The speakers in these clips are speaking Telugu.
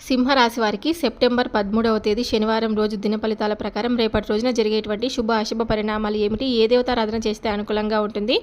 సింహరాశి వారికి సెప్టెంబర్ పదమూడవ తేదీ శనివారం రోజు దిన ఫలితాల ప్రకారం రేపటి రోజున జరిగేటువంటి శుభ అశుభ పరిణామాలు ఏమిటి? ఏ దేవతారాధన చేస్తే అనుకూలంగా ఉంటుంది?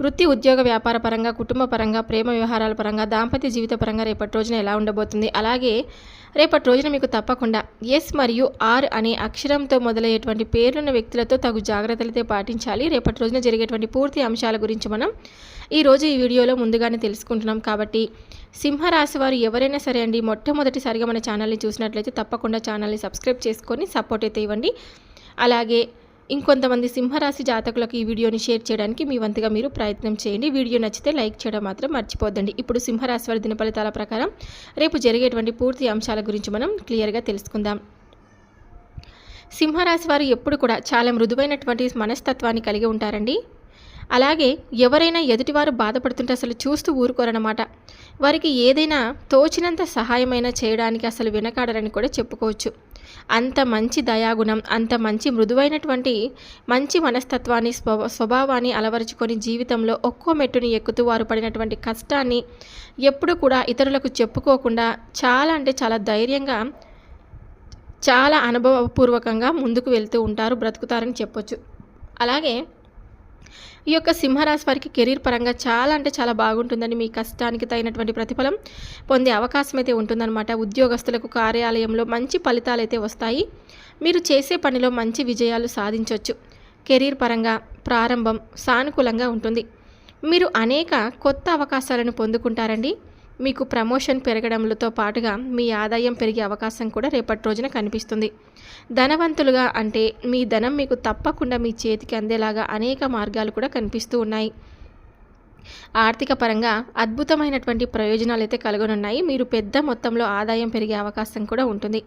వృత్తి ఉద్యోగ వ్యాపార పరంగా కుటుంబ పరంగా ప్రేమ వ్యవహారాల పరంగా దాంపత్య జీవిత పరంగా రేపటి రోజున ఎలా ఉండబోతుంది? అలాగే రేపటి రోజున మీకు తప్పకుండా ఎస్ మరియు ఆర్ అనే అక్షరంతో మొదలయ్యేటువంటి పేర్లున్న వ్యక్తులతో తగు జాగ్రత్తలతో పాటించాలి. రేపటి రోజున జరిగేటువంటి పూర్తి అంశాల గురించి మనం ఈరోజు ఈ వీడియోలో ముందుగానే తెలుసుకుంటున్నాం. కాబట్టి సింహరాశి వారు ఎవరైనా సరే అండి మొట్టమొదటిసారిగా మన ఛానల్ని చూసినట్లయితే తప్పకుండా ఛానల్ని సబ్స్క్రైబ్ చేసుకొని సపోర్ట్ అయితే ఇవ్వండి. అలాగే ఇంకొంతమంది సింహరాశి జాతకులకు ఈ వీడియోని షేర్ చేయడానికి మీ వంతుగా మీరు ప్రయత్నం చేయండి. వీడియో నచ్చితే లైక్ చేయడం మాత్రం మర్చిపోద్దండి ఇప్పుడు సింహరాశి వారి దిన ఫలితాల ప్రకారం రేపు జరిగేటువంటి పూర్తి అంశాల గురించి మనం క్లియర్గా తెలుసుకుందాం. సింహరాశి వారు ఎప్పుడు కూడా చాలా మృదువైనటువంటి మనస్తత్వాన్ని కలిగి ఉంటారండి. అలాగే ఎవరైనా ఎదుటివారు బాధపడుతుంటే అసలు చూస్తూ ఊరుకోరనమాట వారికి ఏదైనా తోచినంత సహాయమైనా చేయడానికి అసలు వెనకాడరని కూడా చెప్పుకోవచ్చు. అంత మంచి దయాగుణం అంత మంచి మృదువైనటువంటి మంచి మనస్తత్వాన్ని స్వభావాన్ని అలవరుచుకొని జీవితంలో ఒక్కో మెట్టుని ఎక్కుతూ వారు పడినటువంటి కష్టాన్ని ఎప్పుడు కూడా ఇతరులకు చెప్పుకోకుండా చాలా అంటే చాలా ధైర్యంగా చాలా అనుభవపూర్వకంగా ముందుకు వెళ్తూ ఉంటారు బ్రతుకుతారని చెప్పొచ్చు. అలాగే ఈ యొక్క సింహరాశి వారికి కెరీర్ పరంగా చాలా అంటే చాలా బాగుంటుందని మీ కష్టానికి తగినటువంటి ప్రతిఫలం పొందే అవకాశం అయితే ఉంటుందన్నమాట. ఉద్యోగస్తులకు కార్యాలయంలో మంచి ఫలితాలు అయితే వస్తాయి. మీరు చేసే పనిలో మంచి విజయాలు సాధించవచ్చు కెరీర్ పరంగా ప్రారంభం సానుకూలంగా ఉంటుంది. మీరు అనేక కొత్త అవకాశాలను పొందుకుంటారండి. మీకు ప్రమోషన్ పెరగడంతో పాటుగా మీ ఆదాయం పెరిగే అవకాశం కూడా రేపటి రోజున కనిపిస్తుంది. ధనవంతులుగా అంటే మీ ధనం మీకు తప్పకుండా మీ చేతికి అందేలాగా అనేక మార్గాలు కూడా కనిపిస్తూ ఉన్నాయి. ఆర్థిక పరంగా అద్భుతమైనటువంటి ప్రయోజనాలు అయితే కలగనున్నాయి. మీరు పెద్ద మొత్తంలో ఆదాయం పెరిగే అవకాశం కూడా ఉంటుంది.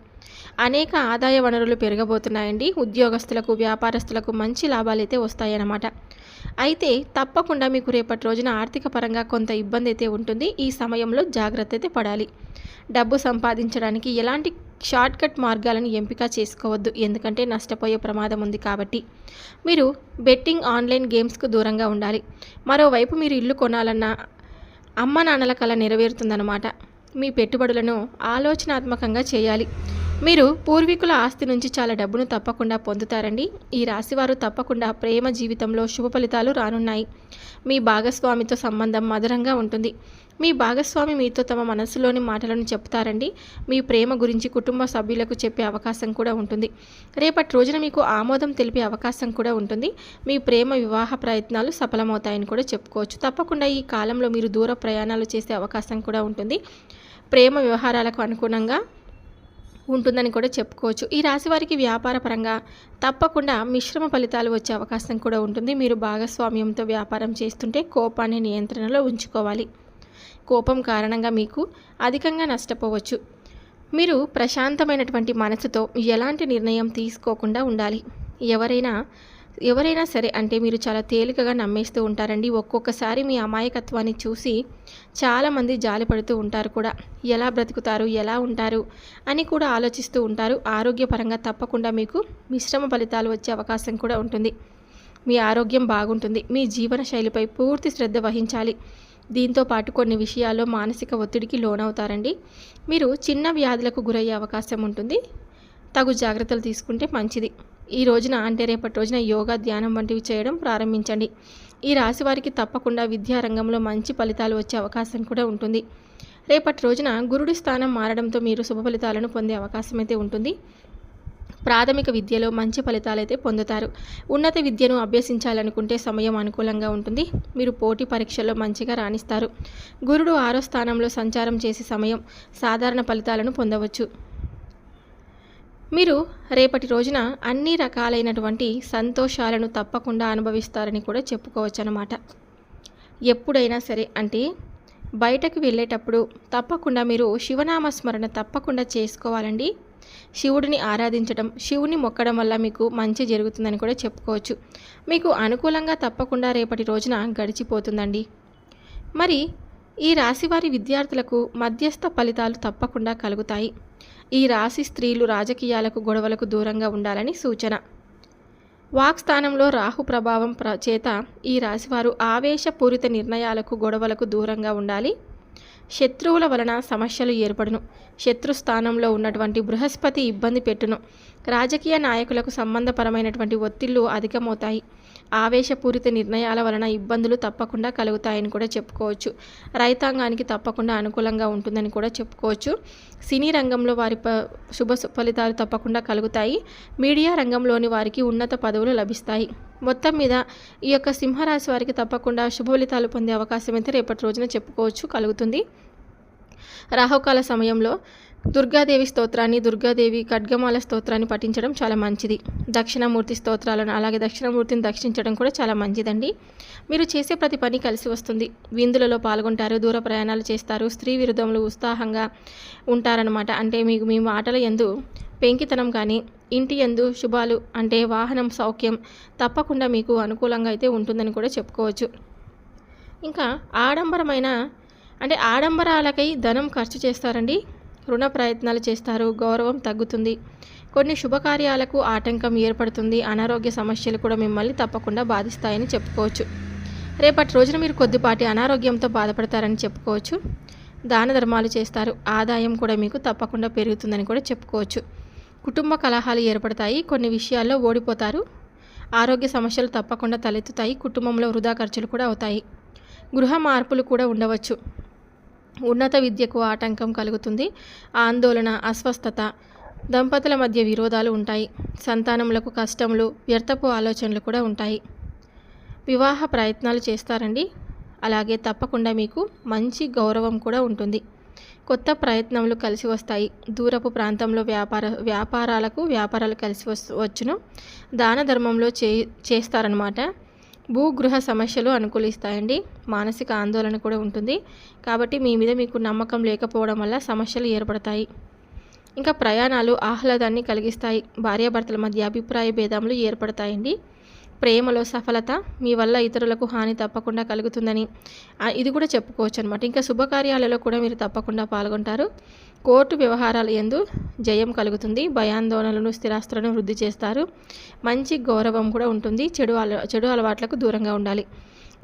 అనేక ఆదాయ వనరులు పెరగబోతున్నాయండి. ఉద్యోగస్తులకు వ్యాపారస్తులకు మంచి లాభాలు అయితే వస్తాయన్నమాట. అయితే తప్పకుండా మీకు రేపటి రోజున ఆర్థిక పరంగా కొంత ఇబ్బంది అయితే ఉంటుంది. ఈ సమయంలో జాగ్రత్త అయితే పడాలి. డబ్బు సంపాదించడానికి ఎలాంటి షార్ట్కట్ మార్గాలను ఎంపిక చేసుకోవద్దు. ఎందుకంటే నష్టపోయే ప్రమాదం ఉంది కాబట్టి. మీరు బెట్టింగ్ ఆన్లైన్ గేమ్స్కు దూరంగా ఉండాలి. మరోవైపు మీరు ఇల్లు కొనాలన్నా అమ్మ నాన్నల కళ నెరవేరుతుందన్నమాట. మీ పెట్టుబడులను ఆలోచనాత్మకంగా చేయాలి. మీరు పూర్వీకుల ఆస్తి నుంచి చాలా డబ్బును తప్పకుండా పొందుతారండి. ఈ రాశివారు తప్పకుండా ప్రేమ జీవితంలో శుభ ఫలితాలు రానున్నాయి. మీ భాగస్వామితో సంబంధం మధురంగా ఉంటుంది. మీ భాగస్వామి మీతో తమ మనసులోని మాటలను చెప్తారండి. మీ ప్రేమ గురించి కుటుంబ సభ్యులకు చెప్పే అవకాశం కూడా ఉంటుంది. రేపటి రోజున మీకు ఆమోదం తెలిపే అవకాశం కూడా ఉంటుంది. మీ ప్రేమ వివాహ ప్రయత్నాలు సఫలమవుతాయని కూడా చెప్పుకోవచ్చు. తప్పకుండా ఈ కాలంలో మీరు దూర ప్రయాణాలు చేసే అవకాశం కూడా ఉంటుంది. ప్రేమ వ్యవహారాలకు అనుగుణంగా ఉంటుందని కూడా చెప్పుకోవచ్చు. ఈ రాశి వారికి వ్యాపార పరంగా తప్పకుండా మిశ్రమ ఫలితాలు వచ్చే అవకాశం కూడా ఉంటుంది. మీరు భాగస్వామ్యంతో వ్యాపారం చేస్తుంటే కోపాన్ని నియంత్రణలో ఉంచుకోవాలి. కోపం కారణంగా మీకు అధికంగా నష్టపోవచ్చు. మీరు ప్రశాంతమైనటువంటి మనసుతో ఎలాంటి నిర్ణయం తీసుకోకుండా ఉండాలి. ఎవరైనా ఎవరైనా సరే అంటే మీరు చాలా తేలికగా నమ్మేస్తూ ఉంటారండి. ఒక్కొక్కసారి మీ అమాయకత్వాన్ని చూసి చాలామంది జాలిపడుతూ ఉంటారు కూడా. ఎలా బ్రతుకుతారు? ఎలా ఉంటారు? అని కూడా ఆలోచిస్తూ ఉంటారు. ఆరోగ్యపరంగా తప్పకుండా మీకు మిశ్రమ ఫలితాలు వచ్చే అవకాశం కూడా ఉంటుంది. మీ ఆరోగ్యం బాగుంటుంది. మీ జీవన శైలిపై పూర్తి శ్రద్ధ వహించాలి. దీంతో పాటు కొన్ని విషయాల్లో మానసిక ఒత్తిడికి లోనవుతారండి. మీరు చిన్న వ్యాధులకు గురయ్యే అవకాశం ఉంటుంది. తగు జాగ్రత్తలు తీసుకుంటే మంచిది. ఈ రోజున అంటే రేపటి రోజున యోగా ధ్యానం వంటివి చేయడం ప్రారంభించండి. ఈ రాశి వారికి తప్పకుండా విద్యారంగంలో మంచి ఫలితాలు వచ్చే అవకాశం కూడా ఉంటుంది. రేపటి రోజున గురుడి స్థానం మారడంతో మీరు శుభ ఫలితాలను పొందే అవకాశం అయితే ఉంటుంది. ప్రాథమిక విద్యలో మంచి ఫలితాలైతే పొందుతారు. ఉన్నత విద్యను అభ్యసించాలనుకుంటే సమయం అనుకూలంగా ఉంటుంది. మీరు పోటీ పరీక్షల్లో మంచిగా రాణిస్తారు. గురుడు ఆరో స్థానంలో సంచారం చేసే సమయం సాధారణ ఫలితాలను పొందవచ్చు. మీరు రేపటి రోజున అన్ని రకాలైనటువంటి సంతోషాలను తప్పకుండా అనుభవిస్తారని కూడా చెప్పుకోవచ్చు అన్నమాట ఎప్పుడైనా సరే అంటే బయటకు వెళ్ళేటప్పుడు తప్పకుండా మీరు శివనామ స్మరణ తప్పకుండా చేసుకోవాలండి. శివుడిని ఆరాధించడం శివుని మొక్కడం వల్ల మీకు మంచి జరుగుతుందని కూడా చెప్పుకోవచ్చు. మీకు అనుకూలంగా తప్పకుండా రేపటి రోజున గడిచిపోతుందండి. మరి ఈ రాశి వారి విద్యార్థులకు మధ్యస్థ ఫలితాలు తప్పకుండా కలుగుతాయి. ఈ రాశి స్త్రీలు రాజకీయాలకు గొడవలకు దూరంగా ఉండాలని సూచన. వాక్ స్థానంలో రాహు ప్రభావం ప్ర చేత ఈ రాశివారు ఆవేశపూరిత నిర్ణయాలకు గొడవలకు దూరంగా ఉండాలి. శత్రువుల వలన సమస్యలు ఏర్పడును. శత్రు స్థానంలో ఉన్నటువంటి బృహస్పతి ఇబ్బంది పెట్టును. రాజకీయ నాయకులకు సంబంధపరమైనటువంటి ఒత్తిళ్ళు అధికమవుతాయి. ఆవేశపూరిత నిర్ణయాల వలన ఇబ్బందులు తప్పకుండా కలుగుతాయని కూడా చెప్పుకోవచ్చు. రైతాంగానికి తప్పకుండా అనుకూలంగా ఉంటుందని కూడా చెప్పుకోవచ్చు. సినీ రంగంలో వారి ప శుభ ఫలితాలు తప్పకుండా కలుగుతాయి. మీడియా రంగంలోని వారికి ఉన్నత పదవులు లభిస్తాయి. మొత్తం మీద ఈ యొక్క సింహరాశి వారికి తప్పకుండా శుభ ఫలితాలు పొందే అవకాశం అయితే రేపటి రోజున చెప్పుకోవచ్చు కలుగుతుంది. రాహుకాల సమయంలో దుర్గాదేవి స్తోత్రాన్ని దుర్గాదేవి ఖడ్గమాల స్తోత్రాన్ని పఠించడం చాలా మంచిది. దక్షిణామూర్తి స్తోత్రాలను అలాగే దక్షిణామూర్తిని దక్షించడం కూడా చాలా మంచిదండి. మీరు చేసే ప్రతి పని కలిసి వస్తుంది. విందులలో పాల్గొంటారు దూర ప్రయాణాలు చేస్తారు స్త్రీ విరుద్ధములు ఉత్సాహంగా ఉంటారనమాట అంటే మీకు మీ మాటల ఎందు పెంకితనం కానీ ఇంటి ఎందు శుభాలు అంటే వాహనం సౌఖ్యం తప్పకుండా మీకు అనుకూలంగా అయితే ఉంటుందని కూడా చెప్పుకోవచ్చు. ఇంకా ఆడంబరమైన అంటే ఆడంబరాలకై ధనం ఖర్చు చేస్తారండి. రుణ ప్రయత్నాలు చేస్తారు. గౌరవం తగ్గుతుంది. కొన్ని శుభకార్యాలకు ఆటంకం ఏర్పడుతుంది. అనారోగ్య సమస్యలు కూడా మిమ్మల్ని తప్పకుండా బాధిస్తాయని చెప్పుకోవచ్చు. రేపటి రోజున మీరు కొద్దిపాటి అనారోగ్యంతో బాధపడతారని చెప్పుకోవచ్చు. దాన ధర్మాలు చేస్తారు. ఆదాయం కూడా మీకు తప్పకుండా పెరుగుతుందని కూడా చెప్పుకోవచ్చు. కుటుంబ కలహాలు ఏర్పడతాయి. కొన్ని విషయాల్లో ఓడిపోతారు. ఆరోగ్య సమస్యలు తప్పకుండా తలెత్తుతాయి. కుటుంబంలో వృధా ఖర్చులు కూడా అవుతాయి. గృహ మార్పులు కూడా ఉండవచ్చు. ఉన్నత విద్యకు ఆటంకం కలుగుతుంది. ఆందోళన అస్వస్థత దంపతుల మధ్య విరోధాలు ఉంటాయి. సంతానములకు కష్టములు వ్యర్థపు ఆలోచనలు కూడా ఉంటాయి. వివాహ ప్రయత్నాలు చేస్తారండి. అలాగే తప్పకుండా మీకు మంచి గౌరవం కూడా ఉంటుంది. కొత్త ప్రయత్నములు కలిసి వస్తాయి. దూరపు ప్రాంతంలో వ్యాపార వ్యాపారాలకు వ్యాపారాలు కలిసి వచ్చును. దాన ధర్మంలో చే చేస్తారనమాట భూగృహ సమస్యలు అనుకూలిస్తాయండి. మానసిక ఆందోళన కూడా ఉంటుంది. కాబట్టి మీ మీద మీకు నమ్మకం లేకపోవడం వల్ల సమస్యలు ఏర్పడతాయి. ఇంకా ప్రయాణాలు ఆహ్లాదాన్ని కలిగిస్తాయి. భార్యాభర్తల మధ్య అభిప్రాయ భేదములు ఏర్పడతాయండి. ప్రేమలో సఫలత మీ వల్ల ఇతరులకు హాని తప్పకుండా కలుగుతుందని ఇది కూడా చెప్పుకోవచ్చు అనమాట ఇంకా శుభకార్యాలలో కూడా మీరు తప్పకుండా పాల్గొంటారు. కోర్టు వ్యవహారాల ఎందు జయం కలుగుతుంది భయాందోళనలను స్థిరాస్తులను వృద్ధి చేస్తారు. మంచి గౌరవం కూడా ఉంటుంది చెడు అల చెడు అలవాట్లకు దూరంగా ఉండాలి.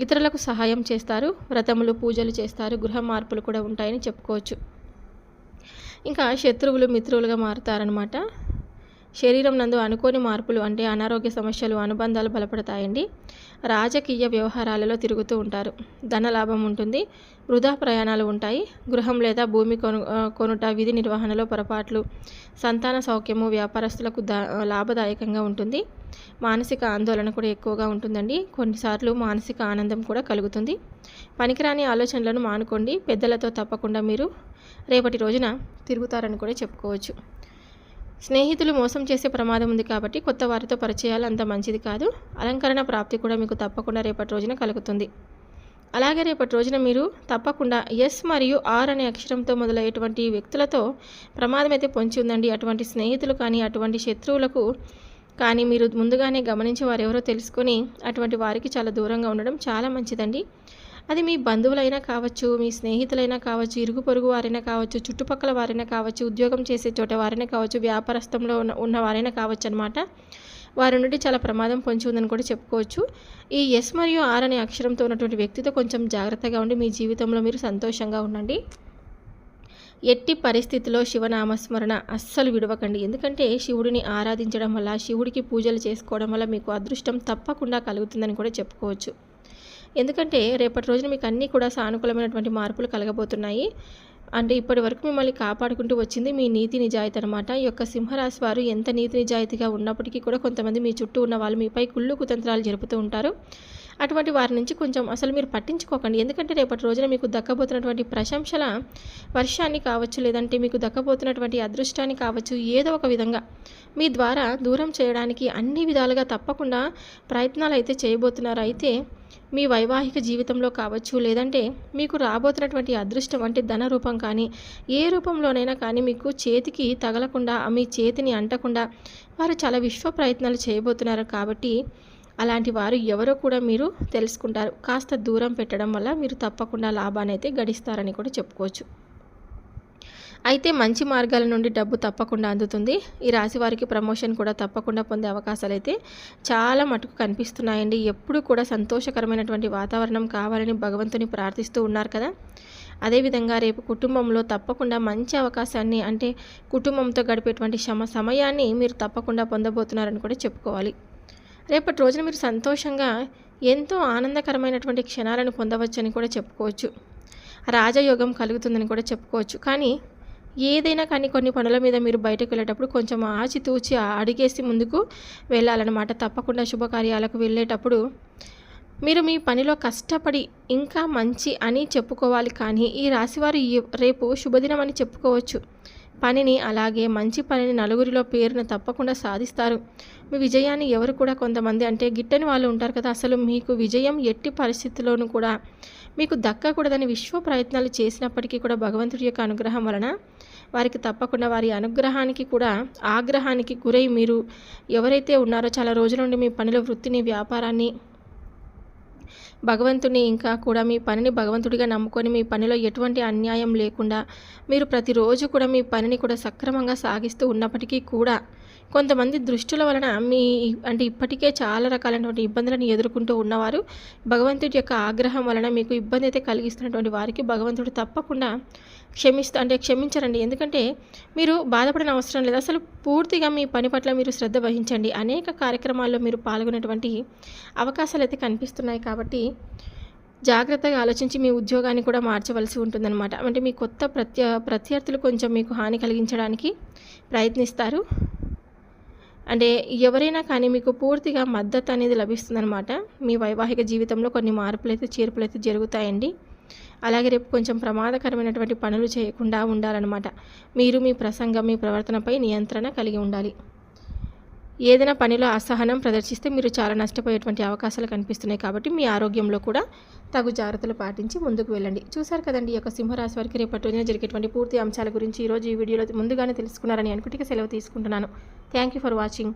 ఇతరులకు సహాయం చేస్తారు వ్రతములు పూజలు చేస్తారు గృహ మార్పులు కూడా ఉంటాయని చెప్పుకోవచ్చు. ఇంకా శత్రువులు మిత్రులుగా మారుతారనమాట శరీరం నందు అనుకోని మార్పులు అంటే అనారోగ్య సమస్యలు అనుబంధాలు బలపడతాయండి. రాజకీయ వ్యవహారాలలో తిరుగుతూ ఉంటారు. ధన లాభం ఉంటుంది. వృధా ప్రయాణాలు ఉంటాయి. గృహం లేదా భూమి కొను కొనుట విధి నిర్వహణలో పొరపాట్లు సంతాన సౌఖ్యము వ్యాపారస్తులకు దా లాభదాయకంగా ఉంటుంది. మానసిక ఆందోళన కూడా ఎక్కువగా ఉంటుందండి. కొన్నిసార్లు మానసిక ఆనందం కూడా కలుగుతుంది. పనికిరాని ఆలోచనలను మానుకోండి. పెద్దలతో తప్పకుండా మీరు రేపటి రోజున తిరుగుతారని కూడా చెప్పుకోవచ్చు. స్నేహితులు మోసం చేసే ప్రమాదం ఉంది కాబట్టి కొత్త వారితో పరిచయాలు అంత మంచిది కాదు. అలంకరణ ప్రాప్తి కూడా మీకు తప్పకుండా రేపటి రోజున కలుగుతుంది. అలాగే రేపటి రోజున మీరు తప్పకుండా ఎస్ మరియు ఆర్ అనే అక్షరంతో మొదలయ్యేటువంటి వ్యక్తులతో ప్రమాదం అయితే పొంచి ఉందండి. అటువంటి స్నేహితులు కానీ అటువంటి శత్రువులకు కానీ మీరు ముందుగానే గమనించి వారు ఎవరో తెలుసుకొని అటువంటి వారికి చాలా దూరంగా ఉండడం చాలా మంచిదండి. అది మీ బంధువులైనా కావచ్చు మీ స్నేహితులైనా కావచ్చు ఇరుగు పొరుగు వారైనా కావచ్చు చుట్టుపక్కల వారైనా కావచ్చు ఉద్యోగం చేసే చోట వారైనా కావచ్చు వ్యాపారస్థంలో ఉన్న ఉన్న వారైనా కావచ్చు అనమాట వారి నుండి చాలా ప్రమాదం పొంచి ఉందని కూడా చెప్పుకోవచ్చు. ఈ ఎస్ మరియు ఆర్ అనే అక్షరంతో ఉన్నటువంటి వ్యక్తితో కొంచెం జాగ్రత్తగా ఉండి మీ జీవితంలో మీరు సంతోషంగా ఉండండి. ఎట్టి పరిస్థితిలో శివనామస్మరణ అస్సలు విడవకండి. ఎందుకంటే శివుడిని ఆరాధించడం వల్ల శివుడికి పూజలు చేసుకోవడం వల్ల మీకు అదృష్టం తప్పకుండా కలుగుతుందని కూడా చెప్పుకోవచ్చు. ఎందుకంటే రేపటి రోజున మీకు అన్నీ కూడా సానుకూలమైనటువంటి మార్పులు కలగబోతున్నాయి. అంటే ఇప్పటి వరకు మిమ్మల్ని కాపాడుకుంటూ వచ్చింది మీ నీతి నిజాయితీ అనమాట ఈ యొక్క సింహరాశి వారు ఎంత నీతి నిజాయితీగా ఉన్నప్పటికీ కూడా కొంతమంది మీ చుట్టూ ఉన్న వాళ్ళు మీపై కుళ్ళు కుతంత్రాలు జరుపుతూ ఉంటారు. అటువంటి వారి నుంచి కొంచెం అసలు మీరు పట్టించుకోకండి. ఎందుకంటే రేపటి రోజున మీకు దక్కబోతున్నటువంటి ప్రశంసల వర్షాన్ని కావచ్చు లేదంటే మీకు దక్కబోతున్నటువంటి అదృష్టాన్ని కావచ్చు ఏదో ఒక విధంగా మీ ద్వారా దూరం చేయడానికి అన్ని విధాలుగా తప్పకుండా ప్రయత్నాలు అయితే చేయబోతున్నారు. అయితే మీ వైవాహిక జీవితంలో కావచ్చు లేదంటే మీకు రాబోతున్నటువంటి అదృష్టం అంటే ధన రూపం కానీ ఏ రూపంలోనైనా కానీ మీకు చేతికి తగలకుండా మీ చేతిని అంటకుండా వారు చాలా విశ్వ ప్రయత్నాలు చేయబోతున్నారు కాబట్టి అలాంటి వారు ఎవరో కూడా మీరు తెలుసుకుంటారు. కాస్త దూరం పెట్టడం వల్ల మీరు తప్పకుండా లాభాన్ని అయితే గడిస్తారని కూడా చెప్పుకోవచ్చు. అయితే మంచి మార్గాల నుండి డబ్బు తప్పకుండా అందుతుంది. ఈ రాశి వారికి ప్రమోషన్ కూడా తప్పకుండా పొందే అవకాశాలు అయితే చాలా మటుకు కనిపిస్తున్నాయండి. ఎప్పుడు కూడా సంతోషకరమైనటువంటి వాతావరణం కావాలని భగవంతుని ప్రార్థిస్తూ ఉన్నారు కదా. అదేవిధంగా రేపు కుటుంబంలో తప్పకుండా మంచి అవకాశాన్ని అంటే కుటుంబంతో గడిపేటువంటి సమ సమయాన్ని మీరు తప్పకుండా పొందబోతున్నారని కూడా చెప్పుకోవాలి. రేపటి రోజున మీరు సంతోషంగా ఎంతో ఆనందకరమైనటువంటి క్షణాలను పొందవచ్చని కూడా చెప్పుకోవచ్చు. రాజయోగం కలుగుతుందని కూడా చెప్పుకోవచ్చు. కానీ ఏదైనా కానీ కొన్ని పనుల మీద మీరు బయటకు వెళ్ళేటప్పుడు కొంచెం ఆచితూచి అడిగేసి ముందుకు వెళ్ళాలన్నమాట. తప్పకుండా శుభకార్యాలకు వెళ్ళేటప్పుడు మీరు మీ పనిలో కష్టపడి ఇంకా మంచి అని చెప్పుకోవాలి కానీ ఈ రాశివారు ఈ- రేపు శుభదినం అని చెప్పుకోవచ్చు. పనిని అలాగే మంచి పనిని నలుగురిలో పేరును తప్పకుండా సాధిస్తారు. మీ విజయాన్ని ఎవరు కూడా కొంతమంది అంటే గిట్టని వాళ్ళు ఉంటారు కదా అసలు మీకు విజయం ఎట్టి పరిస్థితుల్లోనూ కూడా మీకు దక్కకూడదని విశ్వ ప్రయత్నాలు చేసినప్పటికీ కూడా భగవంతుడి యొక్క అనుగ్రహం వలన వారికి తప్పకుండా వారి అనుగ్రహానికి కూడా ఆగ్రహానికి గురై మీరు ఎవరైతే ఉన్నారో చాలా రోజుల నుండి మీ పనిలో వృత్తిని వ్యాపారాన్ని భగవంతుని ఇంకా కూడా మీ పనిని భగవంతుడిగా నమ్ముకొని మీ పనిలో ఎటువంటి అన్యాయం లేకుండా మీరు ప్రతిరోజు కూడా మీ పనిని కూడా సక్రమంగా సాగిస్తూ ఉన్నప్పటికీ కూడా కొంతమంది దృష్టిల వలన మీ అంటే ఇప్పటికే చాలా రకాలైనటువంటి ఇబ్బందులను ఎదుర్కొంటూ ఉన్నవారు భగవంతుడి యొక్క ఆగ్రహం వలన మీకు ఇబ్బంది అయితే కలిగిస్తున్నటువంటి వారికి భగవంతుడు తప్పకుండా క్షమిస్తూ అంటే క్షమించరండి. ఎందుకంటే మీరు బాధపడిన అవసరం లేదు. అసలు పూర్తిగా మీ పని పట్ల మీరు శ్రద్ధ వహించండి. అనేక కార్యక్రమాల్లో మీరు పాల్గొనేటువంటి అవకాశాలు అయితే కనిపిస్తున్నాయి కాబట్టి జాగ్రత్తగా ఆలోచించి మీ ఉద్యోగాన్ని కూడా మార్చవలసి ఉంటుందన్నమాట. అంటే మీ కొత్త ప్రత్య ప్రత్యర్థులు కొంచెం మీకు హాని కలిగించడానికి ప్రయత్నిస్తారు. అంటే ఎవరైనా కానీ మీకు పూర్తిగా మద్దతు అనేది లభిస్తుందన్నమాట. మీ వైవాహిక జీవితంలో కొన్ని మార్పులు అయితే చేర్పులు అయితే జరుగుతాయండి. అలాగే రేపు కొంచెం ప్రమాదకరమైనటువంటి పనులు చేయకుండా ఉండాలన్నమాట. మీరు మీ ప్రసంగం మీ ప్రవర్తనపై నియంత్రణ కలిగి ఉండాలి. ఏదైనా పనిలో అసహనం ప్రదర్శిస్తే మీరు చాలా నష్టపోయేటువంటి అవకాశాలు కనిపిస్తున్నాయి కాబట్టి మీ ఆరోగ్యంలో కూడా తగు జాగ్రత్తలు పాటించి ముందుకు వెళ్ళండి. చూసారు కదండి ఈ యొక్క సింహరాశి వారికి రేపటి రోజున జరిగేటువంటి పూర్తి అంశాల గురించి ఈరోజు ఈ వీడియోలో ముందుగానే తెలుసుకున్నారని అనుకుంటే సెలవు తీసుకుంటున్నాను. Thank you for watching